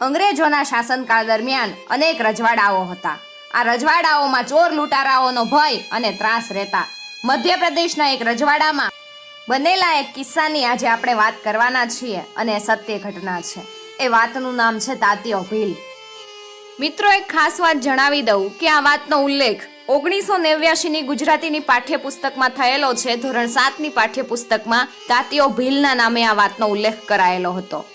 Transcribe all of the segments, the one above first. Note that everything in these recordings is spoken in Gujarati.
અંગ્રેજોના શાસનકાળ દરમિયાન અનેક રજવાડાઓ હતા. આ રજવાડાઓમાં ચોર લૂંટારાઓનો ભય અને ત્રાસ રહેતા. મધ્યપ્રદેશના એક રજવાડામાં બનેલા એક કિસ્સાની આજે આપણે વાત કરવાના છીએ અને સત્ય ઘટના છે. એ વાતનું નામ છે તાત્યો ભીલ મિત્રો, એક ખાસ વાત જણાવી દઉં કે આ વાતનો ઉલ્લેખ ઓગણીસો નેવ્યાસીની ગુજરાતીની પાઠ્યપુસ્તકમાં થયેલો છે. ધોરણ સાતની પાઠ્યપુસ્તકમાં તાત્યો ભીલના નામે આ વાતનો ઉલ્લેખ કરાયેલો હતો.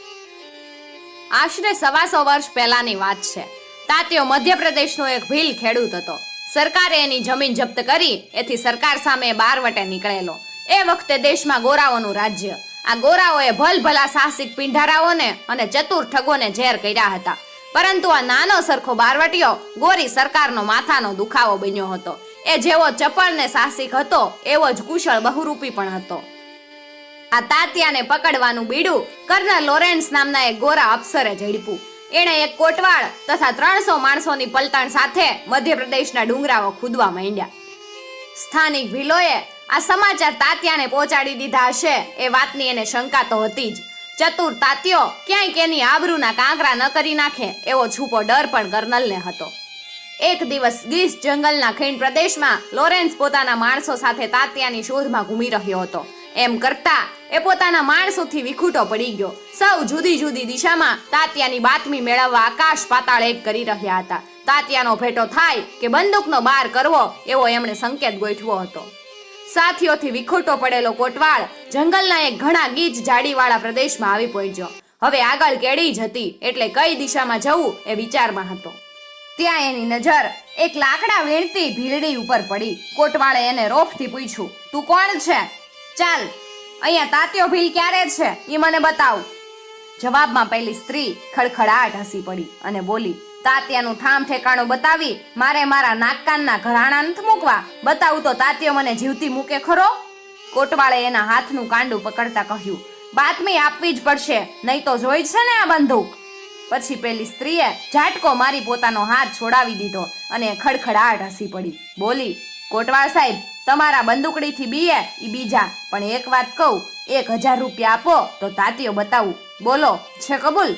આશરે સવાસો વર્ષ પહેલાની વાત છે. તાત્યો મધ્યપ્રદેશનો એક ભીલ ખેડૂત હતો. સરકારે એની જમીન જપ્ત કરી, એથી સરકાર સામે બારવટે નીકળેલો. એ વખતે દેશમાં ગોરાઓનું રાજ્ય. આ ગોરાઓએ ભલભલા સાહસિક પિંઢારાઓને અને ચતુર ઠગોને ઝેર કર્યા હતા. પરંતુ આ નાનો સરખો બારવટીયો ગોરી સરકારનો માથાનો દુખાવો બન્યો હતો. એ જેવો ચપળ ને સાહસિક હતો, એવો જ કુશળ બહુરૂપી પણ હતો. આ તાત્યાને પકડવાનું બીડું કર્નલ લોરેન્સ નામના એક ગોરા અફસરે ઝડપ્યું. એણે એક કોટવાળ તથા ત્રણસો માણસોની પલટણ સાથે મધ્યપ્રદેશના ડુંગરાઓ ખુદવા માંડ્યા. સ્થાનિક ભીલોએ આ સમાચાર તાત્યાને પહોંચાડી દીધા હશે એ વાતની એને શંકા તો હતી જ. ચતુર તાત્યો ક્યાંય એની આબરૂના કાંકરા ન કરી નાખે એવો છૂપો ડર પણ કર્નલને હતો. એક દિવસ ગીસ જંગલના ખીણ પ્રદેશમાં લોરેન્સ પોતાના માણસો સાથે તાત્યાની શોધમાં ઘૂમી રહ્યો હતો. એમ કરતા એ પોતાના માણસોથી વિખૂટો પડી ગયો. સૌ જુદી જુદી દિશામાં તાત્યાની બાતમી મેળવવા આકાશ પાતાળ એક કરી રહ્યા હતા. તાત્યાનો ભેટો થાય કે બંદૂકનો બાર કરવો એવો એમણે સંકેત ગોઠવો હતો. સાથીઓથી વિખૂટો પડેલો કોટવાળ જંગલના એક ઘણા ગીચ જાડીવાળા પ્રદેશમાં આવી પહોંચ્યો. હવે આગળ કેડી જ હતી એટલે કઈ દિશામાં જવું એ વિચારમાં હતો. ત્યાં એની નજર એક લાકડા વીણતી ભીલડી ઉપર પડી. કોટવાળે એને રોફથી પૂછ્યું, તું કોણ છે? ચાલ, અહીંયા તાત્યો ભીલ ક્યારે છે? એ મને બતાવ. જવાબમાં પેલી સ્ત્રી ખડખડાટ હસી પડી અને બોલી, તાત્યાનું ઠામ ઠેકાણું બતાવી, મારે મારા નાકકાનના ઘરાણા નથી મૂકવા. બતાવું તો તાત્યો મને જીવતી મૂકે ખરો? કોટવાળે એના હાથનું કાંડું પકડતા કહ્યું, બાતમી આપવી જ પડશે, નહીં તો જોઈ છે ને આ બંદૂક? પછી પેલી સ્ત્રીએ ઝાટકો મારી પોતાનો હાથ છોડાવી દીધો અને ખડખડાટ હસી પડી. બોલી, કોટવાળ સાહેબ તમારા બંદૂકડીથી બીએ એ બીજા. પણ એક વાત કહું, એક હજાર રૂપિયા આપો તો તાતીઓ બતાવું. બોલો, છે કબૂલ?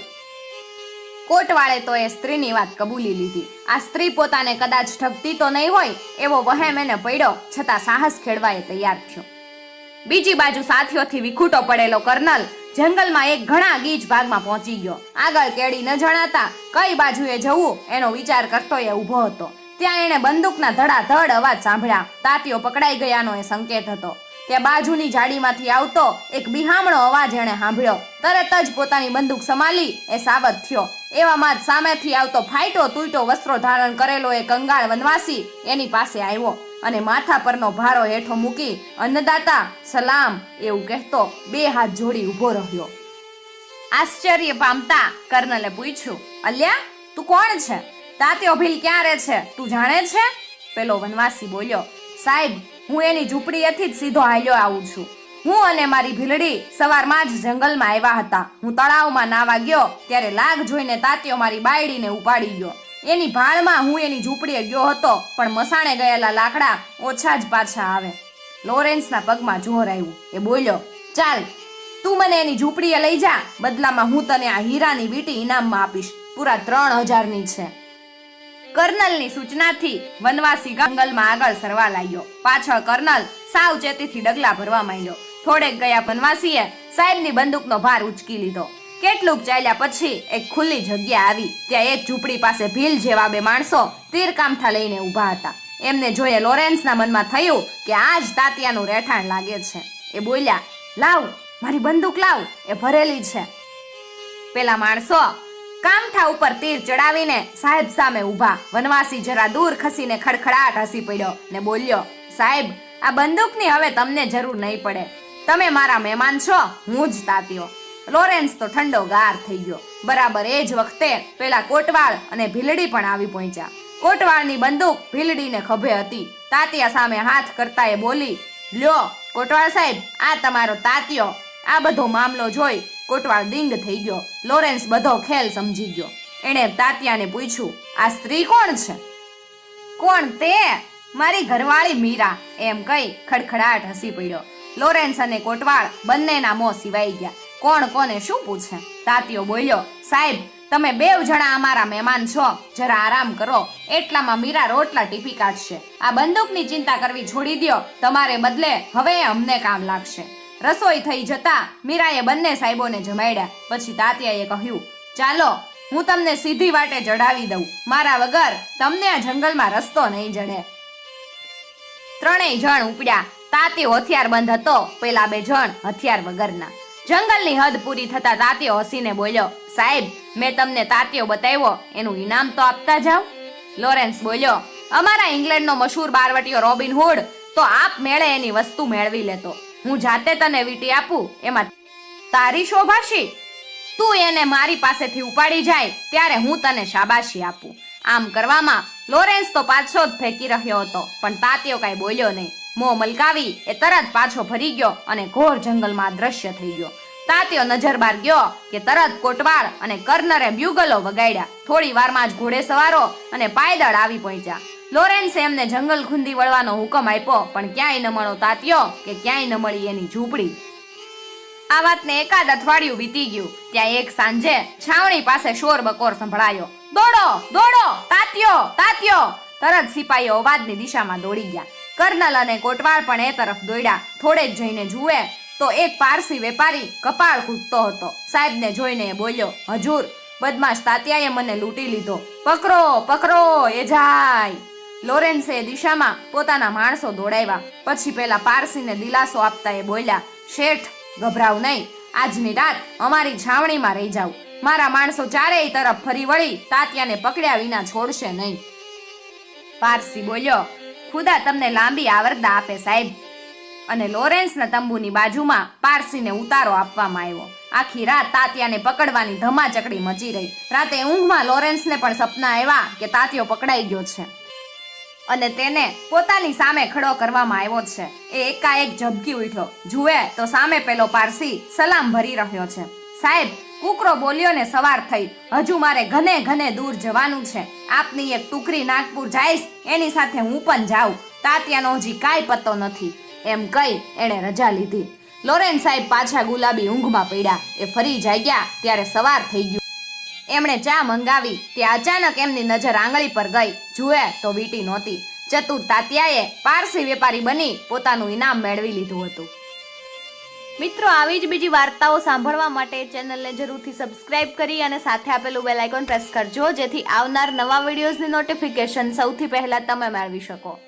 કોટવાળે તો એ સ્ત્રીની વાત કબૂલી લીધી. આ સ્ત્રી પોતાને કદાચ ઠગતી તો નહીં હોય, એવો વહેમ એને પડ્યો, છતાં સાહસ ખેડવાએ તૈયાર થયો. બીજી બાજુ સાથીઓથી વિખૂટો પડેલો કર્નલ જંગલમાં એક ઘણા ગીચ ભાગમાં પહોંચી ગયો. આગળ કેડી ન જણાતા કઈ બાજુએ જવું એનો વિચાર કરતો એ ઊભો હતો. ત્યાં એણે બંદૂકના ધડાધડ અવાજ સાંભળ્યા. તાતીઓ પકડાઈ ગયાનો એ સંકેત હતો. ત્યાં બાજુની જાડીમાંથી આવતો એક બિહામણો અવાજ એણે સાંભળ્યો. તરત જ પોતાની બંદૂક સમાલી એ સાબત થયો. એવામાં જ સામેથી આવતો ફાઈટો તૂટો વસ્ત્રો ધારણ કરેલો એ કંગાળ વનવાસી એની પાસે આવ્યો અને માથા પરનો ભારો હેઠો મૂકી, અન્નદાતા, સલામ, એવું કહેતો બે હાથ જોડી ઊભો રહ્યો. આશ્ચર્ય પામતા કર્નલે પૂછ્યું, અલ્યા, તું કોણ છે? તાત્યો ભીલ ક્યાં રહે છે? તું જાણે છે? પેલો વનવાસી બોલ્યો, સાહેબ, હું એની ઝૂંપડીએથી જ સીધો હાલ્યો આવું છું. હું અને મારી ભીલડી સવારમાં જ જંગલમાં આવ્યા હતા. હું તળાવમાં નાવા ગયો, ત્યારે લાગ જોઈને તાત્યો મારી બાયડીને ઉપાડી ગયો. એની ભાળમાં હું એની ઝૂંપડીએ ગયો હતો, પણ મસાણે ગયેલા લાકડા ઓછા જ પાછા આવે. લોરેન્સના પગમાં જોર આવ્યું. એ બોલ્યો, ચાલ, તું મને એની ઝૂંપડીએ લઈ જા. બદલામાં હું તને આ હીરાની વીટી ઇનામમાં આપીશ. પૂરા ત્રણ હજારની છે. કર્નલની સૂચનાથી વનવાસી જંગલમાં આગળ સરવા લાગ્યો. પાછળ કર્નલ સાવચેતીથી ડગલા ભરવા માંડ્યો. થોડેક ગયા વનવાસીએ સાહેબની બંદૂકનો ભાર ઉચકી લીધો. કેટલુંક ચાલ્યા પછી એક ખુલ્લી જગ્યા આવી, ત્યાં એક ઝૂંપડી પાસે ભીલ જેવા બે માણસો તીરકામઠા લઈને ઊભા હતા. એમને જોયે લોરેન્સના મનમાં થયું કે આ જ તાતિયાનું રહેઠાણ લાગે છે. એ બોલ્યા, લાવ, મારી બંદૂક લાવ, એ ભરેલી છે. પેલા માણસો કામઠા ઉપર તીર ચડાવીને સાહેબ સામે ઊભા. વનવાસી જરા દૂર ખસીને ખડખડાટ હસી પડ્યો ને બોલ્યો, સાહેબ, આ બંદૂકની હવે તમને જરૂર નહીં પડે. તમે મારા મહેમાન છો, હું જ તાત્યો લોરેન્સ તો ઠંડો ગાર થઈ ગયો. બરાબર એ જ વખતે પેલા કોટવાળ અને ભીલડી પણ આવી પહોંચ્યા. કોટવાળની બંદૂક ભીલડીને ખભે હતી. તાતિયા સામે હાથ કરતા એ બોલી, લ્યો, કોટવાળ સાહેબ, આ તમારો તાત્યો. આ બધો મામલો જોઈ કોટવાળ દિંગ થઈ ગયો. લોરેન્સ બધો ખેલ સમજી ગયો. એણે તાત્યાને પૂછ્યું, આ સ્ત્રી કોણ છે? કોણ તે? મારી ઘરવાળી મીરા. એમ કહી ખડખડાટ હસી પડ્યો. લોરેન્સ અને કોટવાળ બંનેના મોં સિવાઈ ગયા. કોણ કોને શું પૂછે? તાત્યો બોલ્યો, સાહેબ, તમે બેવ જણા અમારા મહેમાન છો. જરા આરામ કરો. એટલામાં મીરા રોટલા ટીપી કાઢશે. આ બંદૂકની ચિંતા કરવી છોડી દ્યો. તમારે બદલે હવે અમને કામ લાગશે. રસોઈ થઈ જતા મીરાએ બંને સાહેબોને જમાડ્યા. પછી તાત્યાએ કહ્યું, ચાલો, હું તમને સીધી વાટે ચડાવી દઉં. મારા વગર તમને આ જંગલમાં રસ્તો નહીં જડે. ત્રણેય જણ ઉપડ્યા. તાત્યો હથિયાર બંધ હતો, પેલા બે જણ હથિયાર વગરના. જંગલની હદ પૂરી થતા તાત્યો હસીને બોલ્યો, સાહેબ, મેં તમને તાત્યો બતાવ્યો, એનું ઇનામ તો આપતા જાઓ. લોરેન્સ બોલ્યો, અમારા ઇંગ્લેન્ડનો મશહૂર બારવટીયો રોબિન હુડ, તો આપ મેળે એની વસ્તુ મેળવી લેતો. હું જાતે તને વીટી આપું, એમાં તારી શોભાશી તું એને મારી પાસેથી ઉપાડી જાય, ત્યારે હું તને શાબાશી આપું. આમ કરવામાં લોરેન્સ તો પાછો જ ફેંકી રહ્યો હતો, પણ તાત્યો કાંઈ બોલ્યો નહીં. મોં મલકાવી, એ તરત પાછો ફરી ગયો અને ઘોર જંગલમાં દ્રશ્ય થઈ ગયો. તાત્યો નજર બાર ગયો કે તરત કોટવાળ અને કર્નરે બ્યુગલો વગાડ્યા. થોડી વારમાં જ ઘોડે સવારો અને પાયદળ આવી પહોંચ્યા. લોરેન્સે એમને જંગલ ખૂંદી વળવાનો હુકમ આપ્યો, પણ ક્યાંય ન મળો તાત્યો કે ક્યાંય ન મળી એની ઝૂંપડી. આ વાતને એકાદ અઠવાડિયું વીતી ગયું. ત્યાં એક સાંજે છાવણી પાસે શોર બકોર સંભળાયો. દોડો દોડો, તાત્યો તાત્યો! તરત સિપાહીઓ અવાજની દિશામાં દોડી ગયા. કર્નલ અને કોટવાળ પણ એ તરફ દોડ્યા. થોડે જ જઈને જુએ તો એક પારસી વેપારી કપાળ કૂદતો હતો. સાહેબને જોઈને બોલ્યો, હજુર, બદમાશ તાત્યાએ મને લૂંટી લીધો. પકડો પકડો, એ જાય. લોરેન્સે એ દિશામાં પોતાના માણસો દોડાવ્યા. પછી પેલા પારસીને દિલાસો આપતા એ બોલ્યા, શેઠ, ગભરાવ નહીં. આજની રાત અમારી છાવણીમાં રહી જાવ. મારા માણસો ચારેય તરફ ફરી વળી તાત્યાને પકડ્યા વિના છોડશે નહીં. પારસી બોલ્યો, ખુદા તમને લાંબી આવરદા આપે સાહેબ. અને લોરેન્સના તંબુની બાજુમાં પારસીને ઉતારો આપવામાં આવ્યો. આખી રાત તાત્યાને પકડવાની ધમાચકડી મચી રહી. રાતે ઊંઘમાં લોરેન્સને પણ સપના આવ્યા કે તાત્યો પકડાઈ ગયો છે. અને તેને પોતાની સામે ખડો કરવામાં આવ્યો છે. એ એકાએક ઝબકી ઉઠ્યો. જુએ તો સામે પેલો પારસી સલામ ભરી રહ્યો છે. સાહેબ, કૂકરો બોલ્યો ને સવાર થઈ. હજુ મારે ઘને ઘને દૂર જવાનું છે. આપની એક ટુકરી નાગપુર જાઈશ, એની સાથે હું પણ જાઉં. તાત્યાનો હજી કાંઈ પત્તો નથી. એમ કહી એણે રજા લીધી. લોરેન સાહેબ પાછા ગુલાબી ઊંઘમાં પડ્યા. એ ફરી જાગ્યા, ત્યારે સવાર થઈ ગયું. એમણે ચા મંગાવી તે અચાનક એમની નજર આંગળી પર ગઈ. જુએ તો વીટી નહોતી. ચતુર તાત્યાએ પારસી વેપારી બની પોતાનું ઇનામ મેળવી લીધું હતું. મિત્રો, આવી જ બીજી વાર્તાઓ સાંભળવા માટે ચેનલને જરૂરથી સબસ્ક્રાઇબ કરી અને સાથે આપેલું બેલ આઇકોન પ્રેસ કરજો, જેથી આવનાર નવા વિડીયોઝની નોટિફિકેશન સૌથી પહેલાં તમે મેળવી શકો.